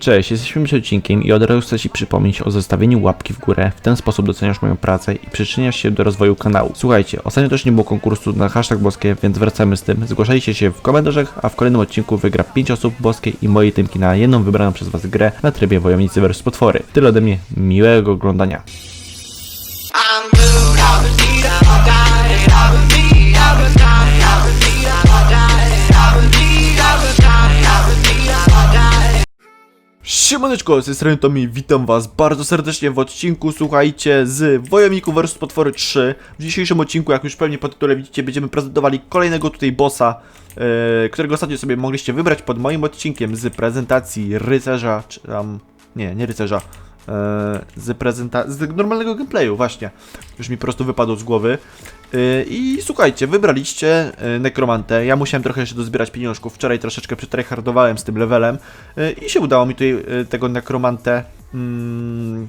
Cześć, jesteśmy przed odcinkiem i od razu chcę Ci przypomnieć o zostawieniu łapki w górę. W ten sposób doceniasz moją pracę i przyczyniasz się do rozwoju kanału. Słuchajcie, ostatnio też nie było konkursu na hashtag boskie, więc wracamy z tym. Zgłaszajcie się w komentarzach, a w kolejnym odcinku wygra 5 osób boskie i mojej tymki na jedną wybraną przez Was grę na trybie Wojownicy vs Potwory. Tyle ode mnie, miłego oglądania. Siemaneczko, z tej strony witam was bardzo serdecznie w odcinku, słuchajcie, z Wojowniku vs Potwory 3. W dzisiejszym odcinku, jak już pewnie po tytule widzicie, będziemy prezentowali kolejnego tutaj bossa, e, którego ostatnio sobie mogliście wybrać pod moim odcinkiem z prezentacji rycerza, czy tam, nie, nie rycerza, z prezentacji, z normalnego gameplayu, właśnie, już mi po prostu wypadło z głowy. E, I słuchajcie, wybraliście e, nekromantę. Ja musiałem trochę jeszcze dozbierać pieniążków. Wczoraj troszeczkę przytryhardowałem z tym levelem e, i się udało mi tutaj e, tego nekromantę mm,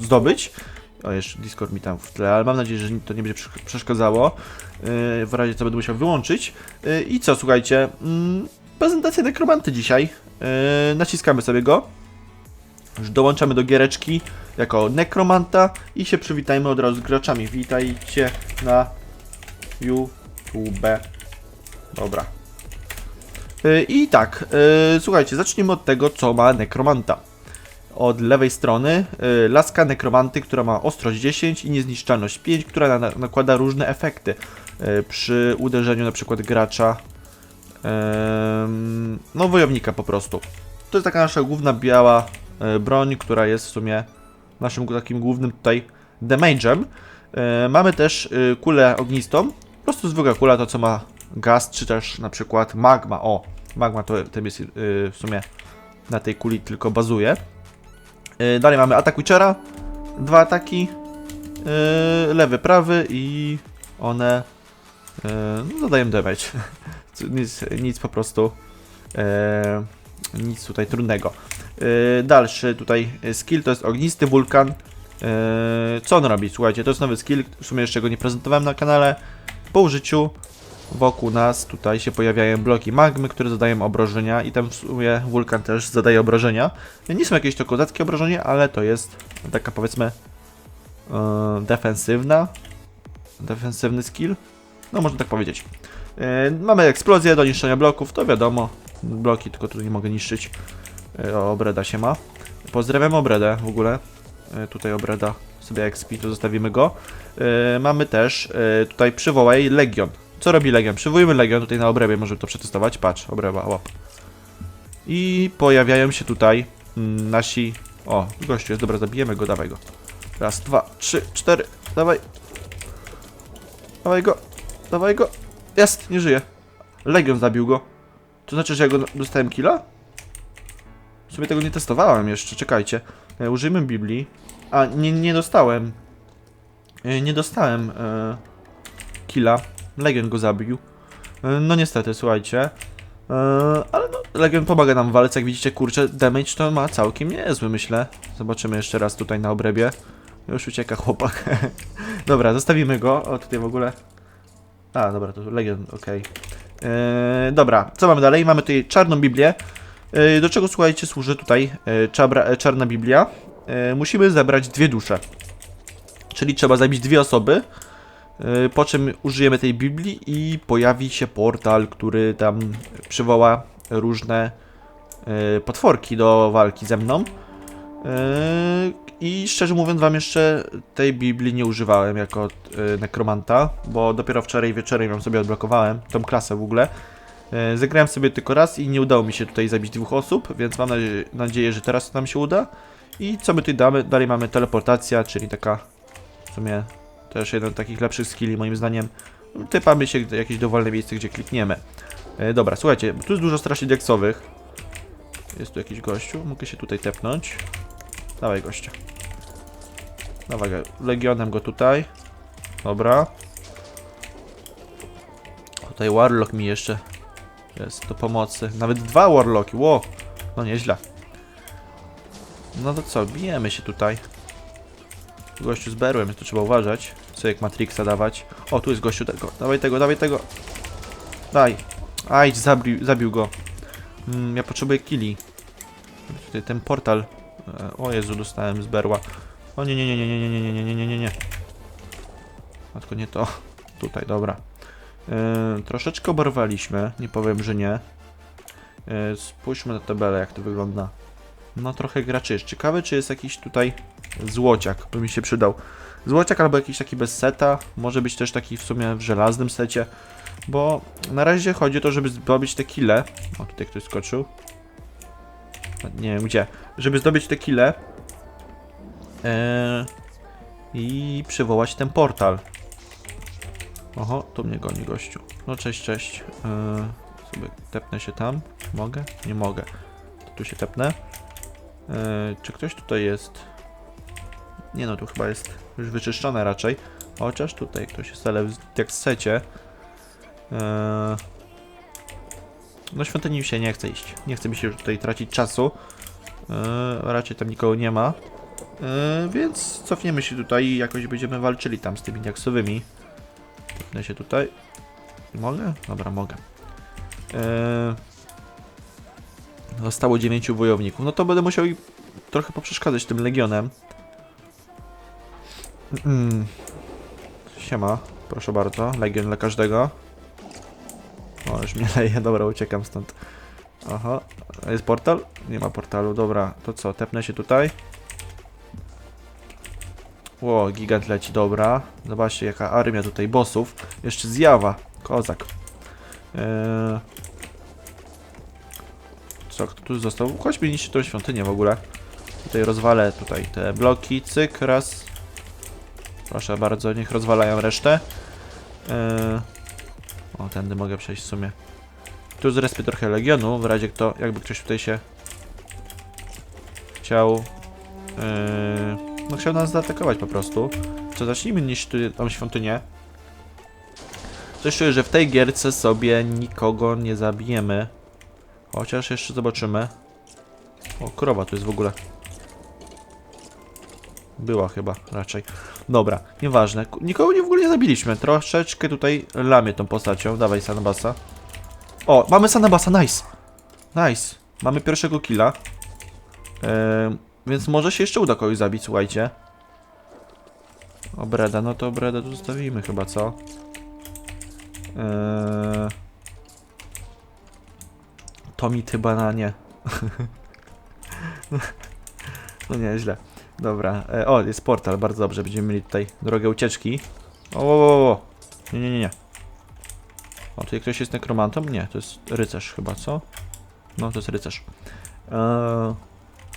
e, zdobyć. O, jeszcze Discord mi tam w tle, ale mam nadzieję, że to nie będzie prze- przeszkadzało. E, W razie co będę musiał wyłączyć. E, I co, słuchajcie, mm, prezentacja nekromanty dzisiaj. E, Naciskamy sobie go. Już dołączamy do giereczki jako nekromanta i się przywitajmy od razu z graczami. Witajcie na YouTube. Dobra. Yy, I tak, yy, słuchajcie, zacznijmy od tego, co ma nekromanta. Od lewej strony yy, laska nekromanty, która ma ostrość 10 i niezniszczalność 5, która na, nakłada różne efekty przy uderzeniu na przykład gracza, no wojownika po prostu. To jest taka nasza główna biała broń, która jest w sumie naszym takim głównym tutaj damage'em. E, Mamy też e, kulę ognistą, po prostu zwykła kula, to co ma gaz, czy też na przykład magma. O, magma to tym jest e, w sumie na tej kuli tylko bazuje. E, Dalej mamy atak Witchera, dwa ataki, e, lewy, prawy i one e, no, zadają damage. nic, nic po prostu e, nic tutaj trudnego. Yy, dalszy tutaj skill to jest ognisty wulkan. Yy, co on robi? Słuchajcie, to jest nowy skill, w sumie jeszcze go nie prezentowałem na kanale. Po użyciu wokół nas tutaj się pojawiają bloki magmy, które zadają obrażenia i tam w sumie wulkan też zadaje obrażenia. Nie są jakieś to kozackie obrażenia, ale to jest taka powiedzmy defensywna defensywny skill. No można tak powiedzieć. Mamy eksplozję do niszczenia bloków, to wiadomo. Bloki tylko tu nie mogę niszczyć. O, się ma. Pozdrawiam Obredę w ogóle. E, Tutaj Obreda sobie XP, to zostawimy go. E, Mamy też e, tutaj przywołaj Legion. Co robi Legion? Przywołujemy Legion tutaj na Obrebie, możemy to przetestować. Patrz, Obreba, łap. I pojawiają się tutaj mm, nasi... O, gościu jest, dobra, zabijemy go, dawaj go. Raz, dwa, trzy, cztery, dawaj. Dawaj go, dawaj go. Jest, nie żyje. Legion zabił go. To znaczy, że ja go dostałem killa? W sumie tego nie testowałem jeszcze, czekajcie. E, użyjmy Biblii. A, nie, nie dostałem. E, nie dostałem e, killa. Legion go zabił. E, no niestety, słuchajcie. E, ale no, Legion pomaga nam w walce, jak widzicie, kurczę, damage to ma całkiem niezły, myślę. Zobaczymy jeszcze raz tutaj na obrebie. Już ucieka chłopak. dobra, zostawimy go. O, tutaj w ogóle... A, dobra, to Legion, okej. E, dobra, co mamy dalej? Mamy tutaj czarną Biblię. E, Do czego, słuchajcie, służy tutaj e, czabra, e, czarna Biblia? Musimy zebrać dwie dusze. Czyli trzeba zabić dwie osoby, po czym użyjemy tej Biblii i pojawi się portal, który tam przywoła różne potworki do walki ze mną. I szczerze mówiąc wam jeszcze tej Biblii nie używałem jako nekromanta, bo dopiero wczoraj wieczorem ją sobie odblokowałem, tą klasę w ogóle. E, Zagrałem sobie tylko raz i nie udało mi się tutaj zabić dwóch osób, więc mam nadzie- nadzieję, że teraz nam się uda. I co my tutaj damy? Dalej mamy teleportacja, czyli taka w sumie też jeden z takich lepszych skilli moim zdaniem. Typamy się w jakieś dowolne miejsce, gdzie klikniemy. E, dobra, słuchajcie, tu jest dużo strasznie deksowych. Jest tu jakiś gościu, mogę się tutaj tepnąć. Dawaj gościa. Dawaj legionem go tutaj. Dobra. Tutaj Warlock mi jeszcze jest do pomocy. Nawet dwa Warlocki, ło! No nieźle. No to co, bijemy się tutaj. Gościu z berłem, trzeba uważać. Co jak Matrixa dawać. O, tu jest gościu tego. Dawaj tego, dawaj tego. Daj. Ajdź, zabił, zabił go. Mm, ja potrzebuję killi. Tutaj ten portal. E, O Jezu, dostałem z berła. O nie, nie, nie, nie, nie, nie, nie, nie, nie, nie, nie, nie. Matko, nie to. Tutaj, dobra. E, troszeczkę oberwaliśmy, nie powiem, że nie. E, spójrzmy na tabelę, jak to wygląda. No trochę graczy jest. Ciekawe, czy jest jakiś tutaj złociak, by mi się przydał. Złociak albo jakiś taki bez seta. Może być też taki w sumie w żelaznym secie. Bo na razie chodzi o to, żeby zdobyć te kile. O, tutaj ktoś skoczył. Nie wiem gdzie. Żeby zdobyć te kile. Eee, I przywołać ten portal. Oho, tu mnie goni gościu. No cześć, cześć. Eee, sobie tepnę się tam. Mogę? Nie mogę. To tu się tepnę. Eee, czy ktoś tutaj jest? Nie no, tu chyba jest już wyczyszczone raczej. Chociaż tutaj ktoś jest, ale w tekstsecie. Eee, no świątyni mi się nie chce iść. Nie chce mi się już tutaj tracić czasu. Eee, raczej tam nikogo nie ma. Eee, więc cofniemy się tutaj i jakoś będziemy walczyli tam z tymi diaksowymi. Cofnę się tutaj. Mogę? Dobra, mogę. Eee, zostało 9 wojowników. No to będę musiał i trochę poprzeszkadzać tym legionem. Mm. Siema, proszę bardzo. Legion dla każdego. O, już mnie leje, dobra, uciekam stąd. Aha, jest portal? Nie ma portalu, dobra, to co, tepnę się tutaj. Ło, gigant leci, dobra. Zobaczcie, jaka armia tutaj bossów. Jeszcze zjawa, kozak. Eee... Co, kto tu został? Chodźmy niszczyć tą świątynię w ogóle. Tutaj rozwalę tutaj te bloki, cyk, raz. Proszę bardzo, niech rozwalają resztę. Eee... O, tędy mogę przejść w sumie. Tu zrespię trochę legionu, w razie kto, jakby ktoś tutaj się chciał... No chciał nas zaatakować po prostu. Co, zacznijmy niż tu tą świątynię. Coś czuję, że w tej gierce sobie nikogo nie zabijemy. Chociaż jeszcze zobaczymy. O, krowa tu jest w ogóle. Była chyba, raczej. Dobra, nieważne. Nikogo nie w ogóle nie zabiliśmy. Troszeczkę tutaj lamię tą postacią. Dawaj, Sanabasa. O, mamy Sanabasa, nice. Nice. Mamy pierwszego killa. Ehm, więc może się jeszcze uda kogoś zabić, słuchajcie. O, Breda, no to Breda tu zostawimy chyba, co? Eee... To mi ty bananie. no nieźle. Dobra. E, o, jest portal, bardzo dobrze. Będziemy mieli tutaj drogę ucieczki. O, o, o. Nie, nie, nie, nie. O, tutaj ktoś jest nekromantą? Nie, to jest rycerz chyba, co? No, to jest rycerz. Eee,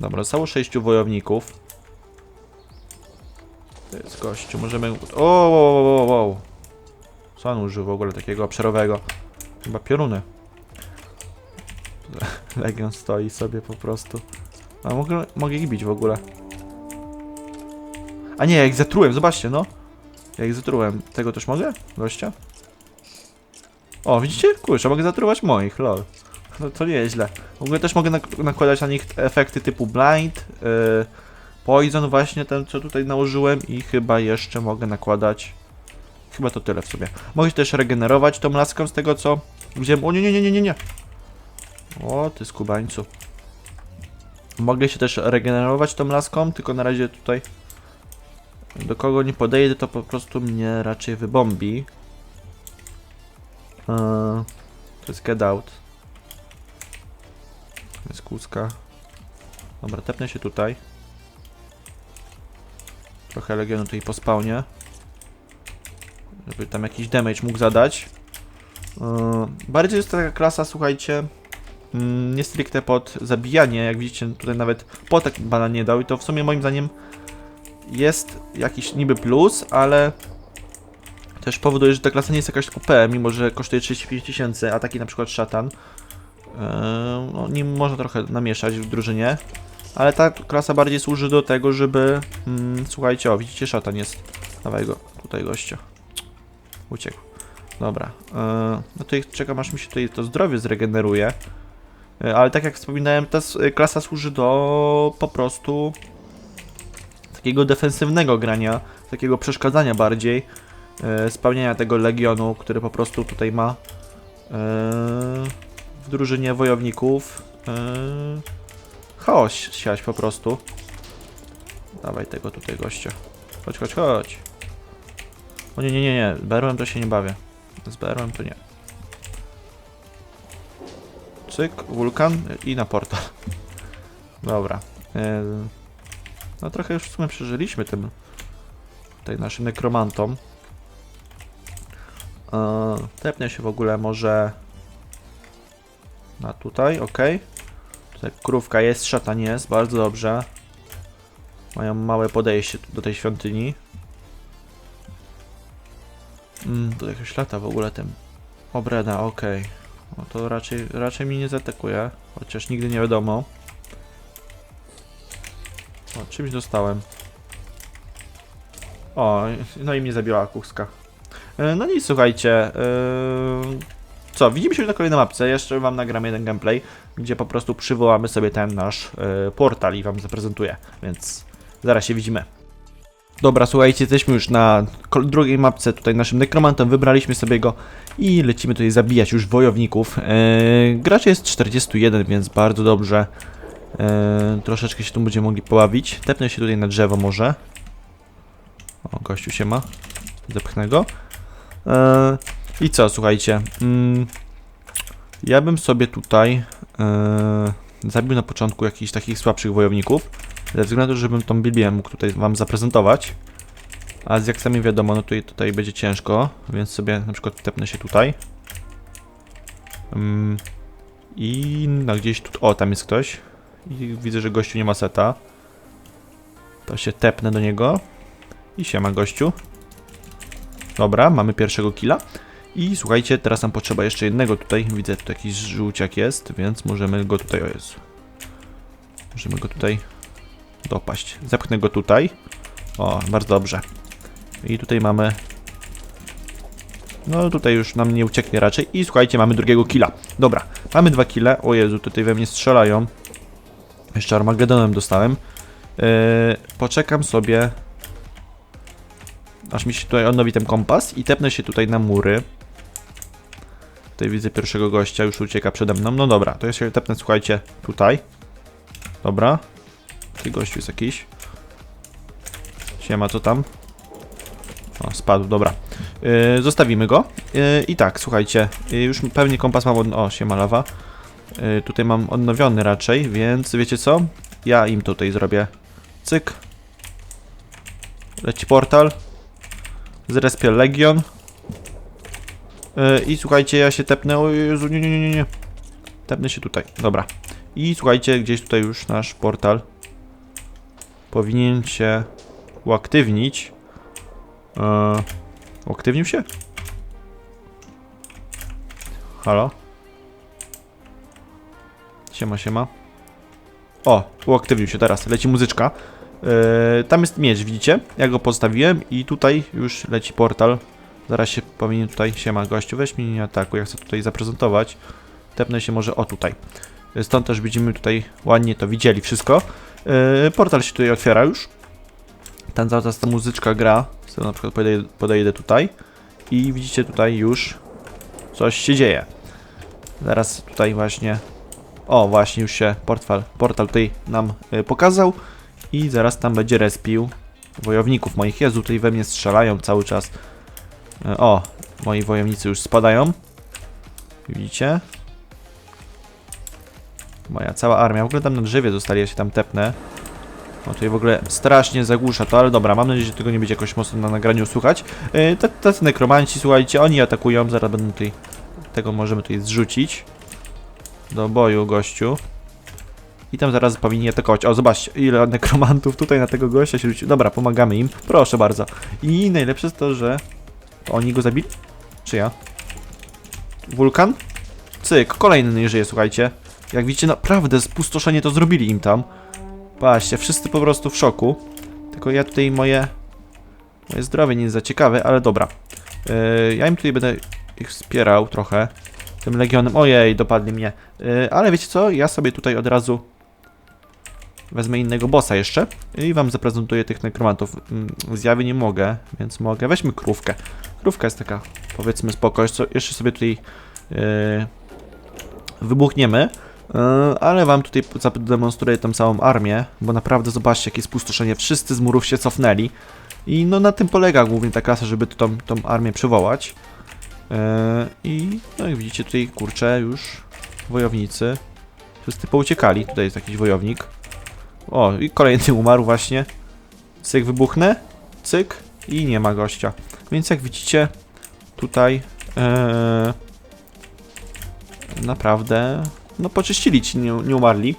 dobra, zostało sześciu wojowników. To jest gościu, możemy... O, o, o, o. Co on użył w ogóle takiego obszarowego? Chyba pioruny. Legion stoi sobie po prostu. A mogę, mogę ich bić w ogóle. A nie, ja ich zatrułem, zobaczcie, no. Ja ich zatrułem. Tego też mogę? Gościa? O, widzicie? Kurczę, mogę zatruwać moich, lol. No to nieźle. W ogóle też mogę nak nakładać na nich efekty typu blind, yy, poison właśnie ten, co tutaj nałożyłem i chyba jeszcze mogę nakładać... Chyba to tyle w sobie. Mogę też regenerować tą laską z tego, co wziąłem... O nie, nie, nie, nie, nie, nie. O, ty skubańcu. Mogę się też regenerować tą laską, tylko na razie tutaj do kogo nie podejdę, to po prostu mnie raczej wybombi. Eee, to jest get out. Jest kłuska. Dobra, tepnę się tutaj. Trochę legionu tutaj po spawnie. Żeby tam jakiś damage mógł zadać. Eee, bardziej jest taka klasa, słuchajcie, mm, nie stricte pod zabijanie, jak widzicie tutaj nawet potek bana nie dał i to w sumie moim zdaniem jest jakiś niby plus, ale też powoduje, że ta klasa nie jest jakaś OP, mimo że kosztuje 35 tysięcy, a taki na przykład szatan, yy, no, nim można trochę namieszać w drużynie, ale ta klasa bardziej służy do tego, żeby, mm, słuchajcie, o widzicie szatan jest, dawaj go, tutaj gościa, uciekł, dobra, no to czekam aż mi się tutaj to zdrowie zregeneruje, Yy, ale tak jak wspominałem, ta s- klasa służy do po prostu takiego defensywnego grania, takiego przeszkadzania bardziej, e, spełniania tego legionu, który po prostu tutaj ma e, drużynie wojowników e, chaos siać po prostu. Dawaj tego tutaj gościa. Chodź, chodź, chodź. O nie, nie, nie, nie. Berłem to się nie bawię. Z berłem to nie. Cyk, wulkan i na portal. Dobra. E, No trochę już w sumie przeżyliśmy tym tutaj naszym nekromantom. Tepnę się w ogóle może na tutaj, ok. Tutaj krówka jest, szatan jest, bardzo dobrze. Mają małe podejście do tej świątyni. Mm, tu jakoś lata w ogóle tym. Obreda, okej. No to raczej, raczej mnie nie zaatakuje, chociaż nigdy nie wiadomo. O, czymś dostałem. O, no i mnie zabiła kuska. E, No nic, słuchajcie. e, Co, widzimy się na kolejnej mapce. Jeszcze wam nagram jeden gameplay, gdzie po prostu przywołamy sobie ten nasz e, portal i wam zaprezentuję. Więc zaraz się widzimy. Dobra, słuchajcie, jesteśmy już na drugiej mapce, tutaj naszym nekromantem, wybraliśmy sobie go i lecimy tutaj zabijać już wojowników. Eee, graczy jest 41, więc bardzo dobrze. Eee, troszeczkę się tu będziemy mogli pobawić. Tepnę się tutaj na drzewo może. O, gościu się ma. Zepchnę go. Eee, I co, słuchajcie. Mm, ja bym sobie tutaj eee, zabił na początku jakichś takich słabszych wojowników. Ze względu, żebym tą Biblię mógł tutaj wam zaprezentować. A jak sami wiadomo, no tutaj, tutaj będzie ciężko, więc sobie na przykład tepnę się tutaj. Mm, I no gdzieś tu, o tam jest ktoś. I widzę, że gościu nie ma seta. To się tepnę do niego. I siema gościu. Dobra, mamy pierwszego killa. I słuchajcie, teraz nam potrzeba jeszcze jednego tutaj. Widzę, tu jakiś żółciak jest, więc możemy go tutaj, o Jezu. Możemy go tutaj dopaść. Zepchnę go tutaj. O, bardzo dobrze. I tutaj mamy... No tutaj już nam nie ucieknie raczej. I słuchajcie, mamy drugiego killa. Dobra, mamy dwa kille. O Jezu, tutaj we mnie strzelają. Jeszcze Armagedonem dostałem. Yy, poczekam sobie... Aż mi się tutaj odnowi ten kompas i tepnę się tutaj na mury. Tutaj widzę pierwszego gościa, już ucieka przede mną. No dobra, to ja się tepnę, słuchajcie, tutaj. Dobra. Ty gościu jest jakiś. Siema, co tam? O, spadł, dobra. Yy, zostawimy go. Yy, I tak, słuchajcie, yy, już pewnie kompas mam... Od... O, siema lawa. Yy, tutaj mam odnowiony raczej, więc wiecie co? Ja im tutaj zrobię. Cyk. Leci portal. Zrespię Legion. Yy, I słuchajcie, ja się tepnę... O Jezu, nie, nie, nie, nie. Tepnę się tutaj, dobra. I słuchajcie, gdzieś tutaj już nasz portal powinien się uaktywnić. Eee, uaktywnił się? Halo? Siema, siema. O, uaktywnił się teraz. Leci muzyczka. Eee, tam jest miecz, widzicie? Ja go postawiłem i tutaj już leci portal. Zaraz się powinien tutaj... Siema, gościu, weź mnie nie atakuj, ja chcę tutaj zaprezentować. Tepnę się może o tutaj. Stąd też będziemy tutaj ładnie to widzieli wszystko. Yy, portal się tutaj otwiera już. Tam cały czas ta muzyczka gra. Sobie na przykład podejdę, podejdę tutaj. I widzicie tutaj już coś się dzieje. Zaraz tutaj właśnie. O, właśnie już się portfel, portal tutaj nam y, pokazał. I zaraz tam będzie respił wojowników moich. Jezu, tutaj we mnie strzelają cały czas. Y, o, moi wojownicy już spadają. Widzicie? Moja cała armia. W ogóle tam na drzewie zostali, ja się tam tepnę. No tutaj w ogóle strasznie zagłusza to, ale dobra, mam nadzieję, że tego nie będzie jakoś mocno na nagraniu słuchać. Yy, te- tacy nekromanci, słuchajcie, oni atakują, zaraz będą tutaj... Tego możemy tutaj zrzucić. Do boju, gościu. I tam zaraz powinni atakować. O, zobaczcie, ile nekromantów tutaj na tego gościa się rzuci. Dobra, pomagamy im. Proszę bardzo. I najlepsze jest to, że... Oni go zabili? Czy ja? Wulkan? Cyk, kolejny nie żyje, słuchajcie. Jak widzicie, naprawdę spustoszenie to zrobili im tam. Patrzcie, wszyscy po prostu w szoku. Tylko ja tutaj moje... Moje zdrowie nie jest za ciekawe, ale dobra. Yy, ja im tutaj będę ich wspierał trochę. Tym legionem. Ojej, dopadli mnie. Yy, ale wiecie co? Ja sobie tutaj od razu wezmę innego bossa jeszcze i wam zaprezentuję tych nekromantów. Mm, Zjawy nie mogę, więc mogę. Weźmy krówkę. Krówka jest taka, powiedzmy, spoko. Jeszcze- sobie tutaj yy, wybuchniemy. E, Ale wam tutaj zademonstruję tą całą armię, bo naprawdę zobaczcie jakie spustoszenie. Wszyscy z murów się cofnęli. I no na tym polega głównie ta klasa, żeby tą, tą armię przywołać. E, I no jak widzicie tutaj kurczę już wojownicy. Wszyscy pouciekali. Tutaj jest jakiś wojownik. O, i kolejny umarł właśnie. Cyk wybuchnę. Cyk. I nie ma gościa. Więc jak widzicie, tutaj e, naprawdę no poczyścili ci nie, nie umarli.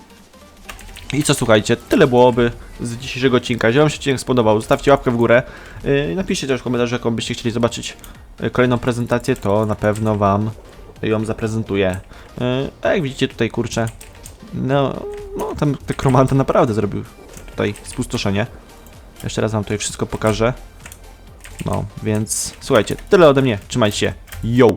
I co słuchajcie, tyle byłoby z dzisiejszego odcinka. Jeżeli wam się odcinek spodobał, zostawcie łapkę w górę. Yy, napiszcie też w komentarzu, jaką byście chcieli zobaczyć yy, kolejną prezentację, to na pewno wam ją zaprezentuję. Yy, a jak widzicie tutaj, kurczę, no, no ten kromanta naprawdę zrobił tutaj spustoszenie. Jeszcze raz wam tutaj wszystko pokażę. No, więc słuchajcie, tyle ode mnie. Trzymajcie się. Yo!